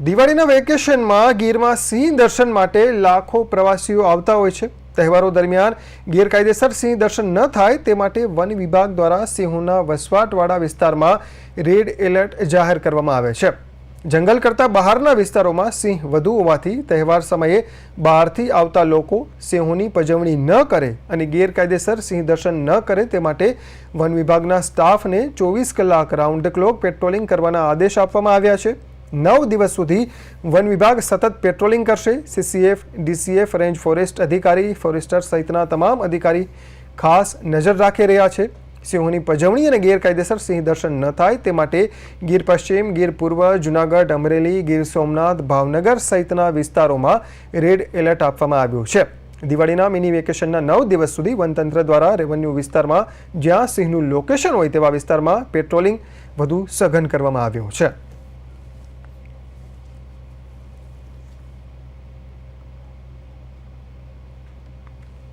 દિવાળીના વેકેશનમાં ગીરમાં સિંહ દર્શન માટે લાખો પ્રવાસીઓ આવતા હોય છે. તહેવારો દરમિયાન ગેરકાયદેસર સિંહ દર્શન ન થાય તે માટે વન વિભાગ દ્વારા સિંહોના વસવાટવાળા વિસ્તારમાં રેડ એલર્ટ જાહેર કરવામાં આવે છે. જંગલ કરતાં બહારના વિસ્તારોમાં સિંહ વધુ હોવાથી તહેવાર સમયે બહારથી આવતા લોકો સિંહોની પજવણી ન કરે અને ગેરકાયદેસર સિંહ દર્શન ન કરે તે માટે વન વિભાગના સ્ટાફને ચોવીસ કલાક રાઉન્ડ ધ ક્લોક પેટ્રોલિંગ કરવાના આદેશ આપવામાં આવ્યા છે. નવ દિવસ સુધી વન વિભાગ સતત પેટ્રોલિંગ કરશે. સીસીએફ ડીસીએફ રેન્જ ફોરેસ્ટ અધિકારી ફોરેસ્ટર સહિતના તમામ અધિકારી ખાસ નજર રાખી રહ્યા છે. સિંહોની પજવણી અને ગેરકાયદેસર સિંહ દર્શન ન થાય તે માટે ગીર પશ્ચિમ, ગીર પૂર્વ, જુનાગઢ, અમરેલી, ગીર સોમનાથ, ભાવનગર સહિતના વિસ્તારોમાં રેડ એલર્ટ આપવામાં આવ્યું છે. દિવાળીના મિની વેકેશનના નવ દિવસ સુધી વનતંત્ર દ્વારા રેવન્યુ વિસ્તારમાં જ્યાં સિંહનું લોકેશન હોય તેવા વિસ્તારમાં પેટ્રોલિંગ વધુ સઘન કરવામાં આવ્યું છે.